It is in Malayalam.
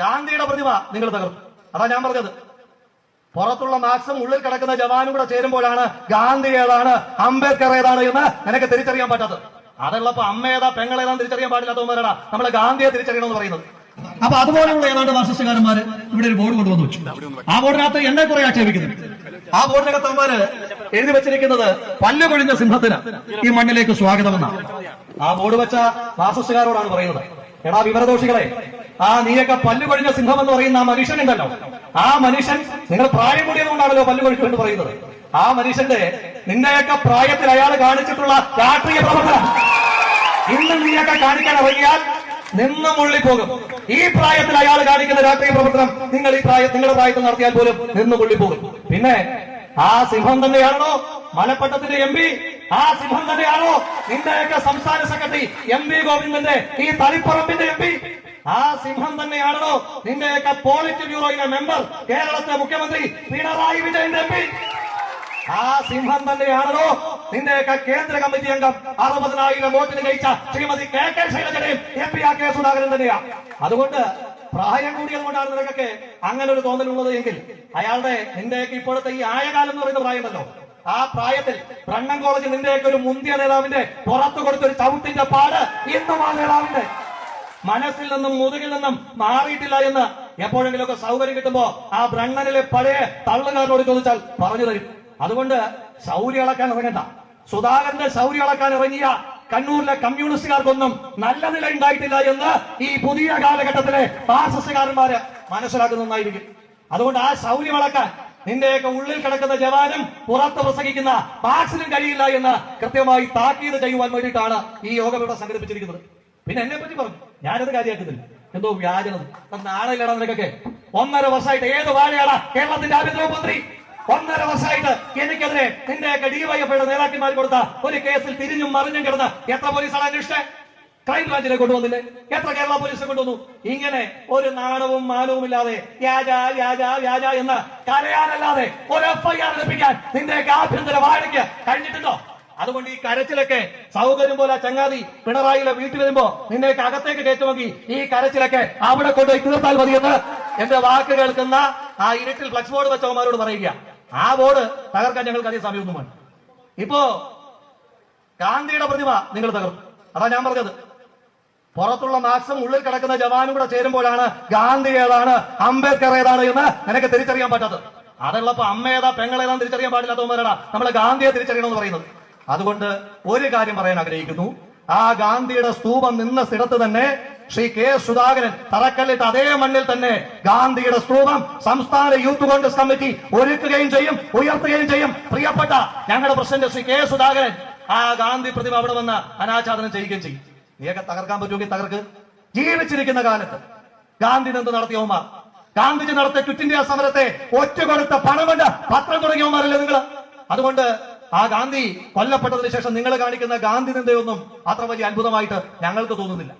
ഗാന്ധിയുടെ പ്രതിമ നിങ്ങൾ തകർത്തു. അതാ ഞാൻ പറഞ്ഞത്. പുറത്തുള്ള മാക്സം ഉള്ളിൽ കിടക്കുന്ന ജവാനും കൂടെ ചേരുമ്പോഴാണ് ഗാന്ധി ഏതാണ് അംബേദ്കർ ഏതാണ് എന്ന് നിനക്ക് തിരിച്ചറിയാൻ പറ്റാത്തത്. അതുള്ളപ്പോ അമ്മ ഏതാ പെങ്ങളേതാന്ന് തിരിച്ചറിയാൻ പാടില്ലാത്തവന്മാരാണ് നമ്മളെ ഗാന്ധിയെ തിരിച്ചറിയണമെന്ന് പറയുന്നത്. അപ്പൊ അതുപോലെയുള്ള ഏതാണ്ട് മാർസിസ്റ്റുകാരന്മാര് ഇവിടെ ഒരു ബോർഡ് കൊണ്ടുവന്നു വെച്ചു. ആ ബോർഡിനകത്ത് എന്നെ കുറെ ആക്ഷേപിക്കുന്നു. ആ ബോർഡിനകത്ത് അവന്മാര് എഴുതി വെച്ചിരിക്കുന്നത് പല്ലു കൊഴിഞ്ഞ സിംഹത്തിന് ഈ മണ്ണിലേക്ക് സ്വാഗതമെന്നാണ്. ആ ബോർഡ് വെച്ച മാർസിസ്റ്റുകാരോടാണ് പറയുന്നത്. എടാ വിവരദോഷികളെ ആ നീയൊക്കെ പല്ല് കൊഴിഞ്ഞ സിംഹം എന്ന് പറയുന്ന ആ മനുഷ്യൻ ഉണ്ടല്ലോ. ആ മനുഷ്യൻ നിങ്ങൾ പ്രായം കൂടിയതുകൊണ്ടാണല്ലോ പല്ല് കൊഴിച്ചു എന്ന് പറയുന്നത്. ആ മനുഷ്യന്റെ നിന്റെയൊക്കെ പ്രായത്തിൽ അയാൾ കാണിച്ചിട്ടുള്ള രാഷ്ട്രീയ പ്രവർത്തനം. ഇന്ന് നീയൊക്കെ കാണിക്കാൻ ഇറങ്ങിയാൽ നിന്ന് മുള്ളിപ്പോകും. ഈ പ്രായത്തിൽ അയാൾ കാണിക്കുന്ന രാഷ്ട്രീയ പ്രവർത്തനം നിങ്ങൾ ഈ പ്രായ നിങ്ങളുടെ പ്രായത്തിൽ നടത്തിയാൽ പോലും നിന്ന് മുള്ളിപ്പോകും. പിന്നെ ആ സിംഹം തന്നെയാണോ മലപ്പട്ടത്തിന്റെ എം പി. ആ സിംഹം തന്നെയാണോ നിന്റെയൊക്കെ സംസ്ഥാന സെക്രട്ടറി എം വി ഗോവിന്ദന്റെ ഈ തളിപ്പറമ്പിന്റെ എം പി. ആ സിംഹം തന്നെയാണോ നിന്റെയൊക്കെ പോളിറ്റ് ബ്യൂറോയിലെ മെമ്പർ കേരളത്തിലെ മുഖ്യമന്ത്രി പിണറായി വിജയന്റെ എം പി. ആ സിംഹം തന്നെയാണോ നിന്റെയൊക്കെ കേന്ദ്ര കമ്മിറ്റി അംഗം അറുപതിനായിരം വോട്ടിന് ജയിച്ച ശ്രീമതി കെ കെ ശൈലജയുടെയും എം പി ആ കെ സുധാകരൻ തന്നെയാ. അതുകൊണ്ട് പ്രായം കൂടിയത് കൊണ്ടാണ് നിനക്കൊക്കെ അങ്ങനെ ഒരു തോന്നലുള്ളത് എങ്കിൽ അയാളുടെ നിന്റെയൊക്കെ ഇപ്പോഴത്തെ ഈ ആയകാലം എന്ന് പറയുന്ന പ്രായമുണ്ടല്ലോ ആ പ്രായത്തിൽ ബ്രണ്ണൻ കോളേജിൽ നിന്റെയൊക്കെ ഒരു മുന്തിയ നേതാവിന്റെ പുറത്തു കൊടുത്തൊരു ചവിട്ടിന്റെ പാട് ഇന്നും ആ നേതാവിന്റെ. മനസ്സിൽ നിന്നും മുതുകിൽ നിന്നും മാറിയിട്ടില്ല എന്ന് എപ്പോഴെങ്കിലുമൊക്കെ സൗകര്യം കിട്ടുമ്പോ ആ ബ്രണ്ണനിലെ പഴയ തള്ളുകാരനോട് ചോദിച്ചാൽ പറഞ്ഞു തരും. അതുകൊണ്ട് ശൗര്യ അളക്കാൻ ഇറങ്ങണ്ട. സുധാകരന്റെ ശൗര്യ അളക്കാൻ ഇറങ്ങിയ കണ്ണൂരിലെ കമ്മ്യൂണിസ്റ്റുകാർക്കൊന്നും നല്ല നില ഉണ്ടായിട്ടില്ല എന്ന് ഈ പുതിയ കാലഘട്ടത്തിലെ ഫാസിസ്റ്റുകാരന്മാര് മനസ്സിലാക്കുന്നതായിരിക്കും അതുകൊണ്ട് ആ ശൗര്യം അളക്കാൻ നിന്റെയൊക്കെ ഉള്ളിൽ കിടക്കുന്ന ജവാനും പുറത്ത് പ്രസംഗിക്കുന്ന പാക്സിനും കഴിയില്ല എന്ന് കൃത്യമായി താക്കീത് ചെയ്യുവാൻ വേണ്ടിയിട്ടാണ് ഈ യോഗം ഇവിടെ സംഘടിപ്പിച്ചിരിക്കുന്നത്. പിന്നെ എന്നെ പറ്റി പറഞ്ഞു. ഞാനത് കാര്യമാക്കുന്നില്ല. എന്തോ വ്യാജനത് നാളെയില്ലടാ നിനക്കൊക്കെ. ഒന്നര വർഷമായിട്ട് ഏത് വാഴയാണ് കേരളത്തിന്റെ ആഭ്യന്തര മന്ത്രി ഒന്നര വർഷമായിട്ട് എനിക്കെതിരെ നിന്റെയൊക്കെ ഡിവൈഎഫ്ഐയുടെ നേതാക്കന്മാർ കൊടുത്ത ഒരു കേസിൽ തിരിഞ്ഞും മറിഞ്ഞും കിടന്ന് എത്ര പോലീസാണ് അന്വേഷിച്ചത് ക്രൈം ബ്രാഞ്ചിനെ കൊണ്ടുവന്നില്ലേ? എത്ര കേരള പോലീസിനെ കൊണ്ടുവന്നു? ഇങ്ങനെ ഒരു നാണവും മാനവും ഇല്ലാതെ വ്യാജ വ്യാജ വ്യാജ എന്ന് കരയാനല്ലാതെ ഒരു എഫ്ഐആർ ലഭിക്കാൻ നിന്റെയൊക്കെ ആഭ്യന്തര വാഴയ്ക്ക് കഴിഞ്ഞിട്ടുണ്ടോ? അതുകൊണ്ട് ഈ കരച്ചിലൊക്കെ സൗകര്യം പോലെ ചങ്ങാതി പിണറായിലെ വീട്ടിൽ വരുമ്പോ നിന്നെയൊക്കെ അകത്തേക്ക് കയറ്റുമെങ്കിൽ ഈ കരച്ചിലൊക്കെ അവിടെ കൊണ്ടുപോയി തീർത്താൽ മതിയെന്ന് എന്റെ വാക്ക് കേൾക്കുന്ന ആ ഇരുട്ടിൽ ഫ്ലക്സ് ബോർഡ് വെച്ചവന്മാരോട് പറയുക ആ ബോർഡ് തകർക്കാൻ ഞങ്ങൾക്ക് അധികം സമയമൊന്നുമാണ് ഇപ്പോ ഗാന്ധിയുടെ പ്രതിമ നിങ്ങൾ തകർത്തു. അതാ ഞാൻ പറഞ്ഞത്. പുറത്തുള്ള മാക്സും ഉള്ളിൽ കിടക്കുന്ന ജവാനും കൂടെ ചേരുമ്പോഴാണ് ഗാന്ധി ഏതാണ് അംബേദ്കർ ഏതാണ് എന്ന് നിനക്ക് തിരിച്ചറിയാൻ പറ്റാത്തത്. അതുള്ളപ്പോ അമ്മ ഏതാ പെങ്ങളേതാന്ന് തിരിച്ചറിയാൻ പാടില്ലാത്തവന്മാരാണ് നമ്മളെ ഗാന്ധിയെ തിരിച്ചറിയണം എന്ന് പറയുന്നത്. അതുകൊണ്ട് ഒരു കാര്യം പറയാൻ ആഗ്രഹിക്കുന്നു. ആ ഗാന്ധിയുടെ സ്തൂപം നിന്ന സ്ഥിരത്ത് തന്നെ ശ്രീ കെ സുധാകരൻ തറക്കല്ലിട്ട് അതേ മണ്ണിൽ തന്നെ ഗാന്ധിയുടെ സ്തൂപം സംസ്ഥാന യൂത്ത് കോൺഗ്രസ് കമ്മിറ്റി ഒരുക്കുകയും ചെയ്യും ഉയർത്തുകയും ചെയ്യും. പ്രിയപ്പെട്ട ഞങ്ങളുടെ പ്രസിഡന്റ് ശ്രീ കെ സുധാകരൻ ആ ഗാന്ധി പ്രതിമ അവിടെ വന്ന് അനാച്ഛാദനം ചെയ്യുകയും ചെയ്യും. നീയൊക്കെ തകർക്കാൻ പറ്റുമെങ്കിൽ തകർക്ക്. ജീവിച്ചിരിക്കുന്ന കാലത്ത് ഗാന്ധി എന്ത് നടത്തിയവന്മാർ ഗാന്ധിജി നടത്തിയ ക്വിറ്റ് ഇന്ത്യ സമരത്തെ ഒറ്റ കൊടുത്ത പണമല്ല പത്രം പത്രം തുടങ്ങിയവന്മാരല്ലേ നിങ്ങൾ അതുകൊണ്ട് ആ ഗാന്ധി കൊല്ലപ്പെട്ടതിന് ശേഷം നിങ്ങൾ കാണിക്കുന്ന ഗാന്ധി നിന്ദയൊന്നും അത്ര വലിയ അത്ഭുതമായിട്ട് ഞങ്ങൾക്ക് തോന്നുന്നില്ല.